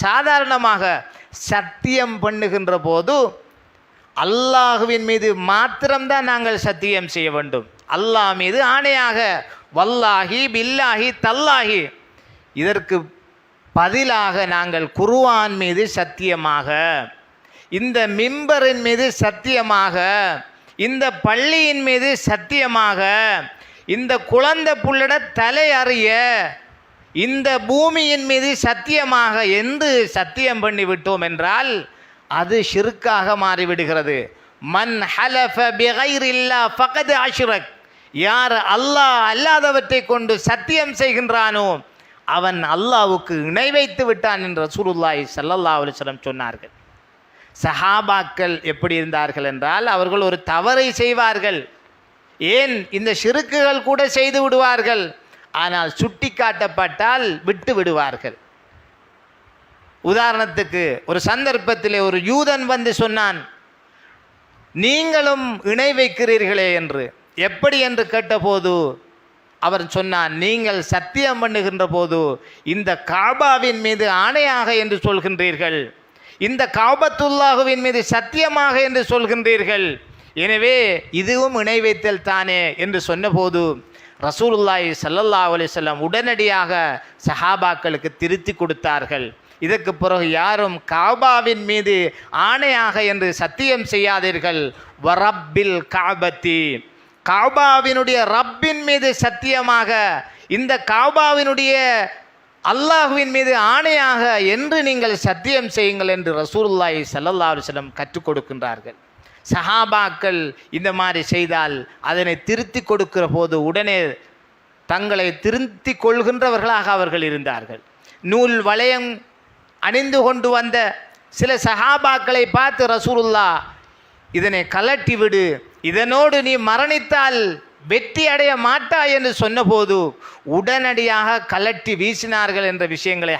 சாதாரணமாக சத்தியம் பண்ணுகின்ற போது அல்லாஹுவின் மீது மாத்திரம்தான் நாங்கள் சத்தியம் செய்ய வேண்டும். அல்லாஹ் மீது ஆணையாக வல்லாஹி பில்லாஹி தல்லாஹி. இதற்கு பதிலாக நாங்கள் குருவான் மீது சத்தியமாக இந்த மிம்பரின் மீது சத்தியமாக இந்த பள்ளியின் மீது சத்தியமாக இந்த குழந்தை புள்ளிட தலை அறிய இந்த பூமியின் மீது சத்தியமாக என்று சத்தியம் பண்ணி விட்டோம் என்றால் அது ஷிருக்காக மாறிவிடுகிறது. மன் ஹலஃப பிகைரில்லா ஃபகத் அஷ்ரக். யார் அல்லாஹ் அல்லாதவற்றை கொண்டு சத்தியம் செய்கின்றானோ அவன் அல்லாவுக்கு இணை வைத்து விட்டான் என்று சுருல்லாய் சல்லல்லா அலுவலம் சொன்னார்கள். சஹாபாக்கள் எப்படி இருந்தார்கள் என்றால் அவர்கள் ஒரு தவறை செய்வார்கள். ஏன்? இந்த சிறுக்குகள் கூட செய்து விடுவார்கள். ஆனால் சுட்டி காட்டப்பட்டால் விட்டு விடுவார்கள். உதாரணத்துக்கு ஒரு சந்தர்ப்பத்திலே ஒரு யூதன் வந்து சொன்னான் நீங்களும் இணை வைக்கிறீர்களே என்று. எப்படி? என்று கேட்டபோது அவர் சொன்னான் நீங்கள் சத்தியம் பண்ணுகின்ற போது இந்த காபாவின் மீது ஆணையாக என்று சொல்கின்றீர்கள். இந்த காபத்துல்லாஹுவின் மீது சத்தியமாக என்று சொல்கின்றீர்கள். எனவே இதுவும் இணை வைத்தல் தானே என்று சொன்னபோது ரசூலுல்லாஹி சல்லல்லா அலிசல்லாம் உடனடியாக சஹாபாக்களுக்கு திருத்தி கொடுத்தார்கள். இதற்கு பிறகு யாரும் காபாவின் மீது ஆணையாக என்று சத்தியம் செய்யாதீர்கள். வரப்பில் காபத்தி. காபாவினுடைய ரப்பின் மீது சத்தியமாக இந்த காபாவினுடைய அல்லாஹுவின் மீது ஆணையாக என்று நீங்கள் சத்தியம் செய்யுங்கள் என்று ரசூலுல்லாஹி சல்லல்லா அலுவலம் கற்றுக் கொடுக்கின்றார்கள். சஹாபாக்கள் இந்த மாதிரி செய்தால் அதனை திருத்தி கொடுக்கிற போது உடனே தங்களை திருத்தி கொள்கின்றவர்களாக அவர்கள் இருந்தார்கள். நூல் வளையம் அணிந்து கொண்டு வந்த சில சஹாபாக்களை பார்த்து ரசூலுல்லா இதனை கலட்டி விடு இதனோடு நீ மரணித்தால் வெற்றி அடைய மாட்டாய் என்று சொன்னபோது உடனடியாக கலட்டி வீசினார்கள் என்ற விஷயங்களை